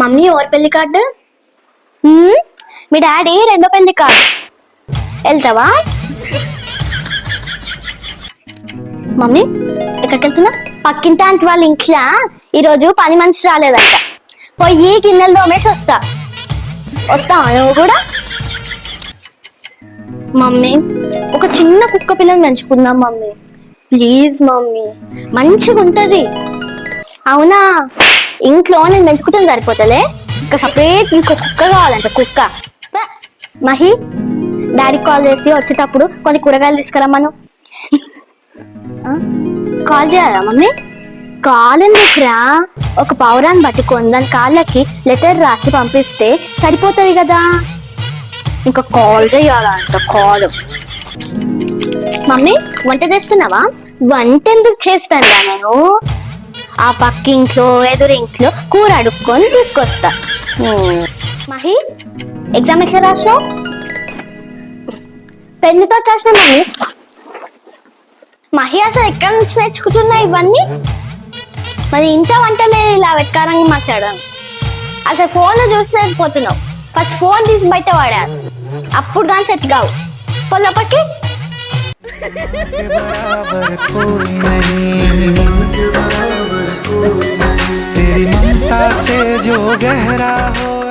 Mummy ఎవరి పెళ్ళి card? మీ daddy రెండో పెళ్ళి కార్డు. వెళ్తావా? మమ్మీ ఎక్కడికి వెళ్తున్నా పక్కింటి వాళ్ళ ఇంట్లో ఈరోజు పని మనిషి రాలేదంట. పోయి గిన్నెలు తోమేసి వస్తా. వస్తా నువ్వు కూడా? మమ్మీ ఒక చిన్న కుక్క పిల్లని పెంచుకుందాం మమ్మీ. ప్లీజ్ మమ్మీ మంచిగా ఉంటది అవునా? ఇంట్లో నేను పెంచుకుంటాను సరిపోతలే? ఇంకా సపరేట్ ఇంకో కుక్క కావాలంట కుక్క. మహి డాడీ కాల్ చేసి వచ్చేటప్పుడు కొన్ని కూరగాయలు తీసుకురమ్మను కాల్ చేయాలా మమ్మీ? కాల్ ఎందుకురా? ఒక పౌరాన్ని పట్టుకొని దాని కాళ్ళకి లెటర్ రాసి పంపిస్తే సరిపోతుంది కదా? ఇంకా కాల్ చేయాలంట కాల్. మమ్మీ వంట చేస్తున్నావా? వంట ఎందుకు చేస్తానురా నేను? ఆ పక్కింట్లో ఎదురింట్లో కూర అడుక్కొని తీసుకొస్తా. మహి ఎగ్జామ్ ఎట్లా రాసావు పెన్నుతో చేసిన మమ్మీ మహి అసలు ఎక్కడి నుంచి నేర్చుకుంటున్నా ఇవన్నీ? మరి ఇంత వంటలే ఇలా వెక్కారంగా మాట్లాడాను అసలు ఫోన్ చూసి పోతున్నావు. ఫస్ట్ ఫోన్ తీసి బయట వాడాడు అప్పుడు కానీ సెట్ కావు. పొల్లపట్టి से जो गहरा हो।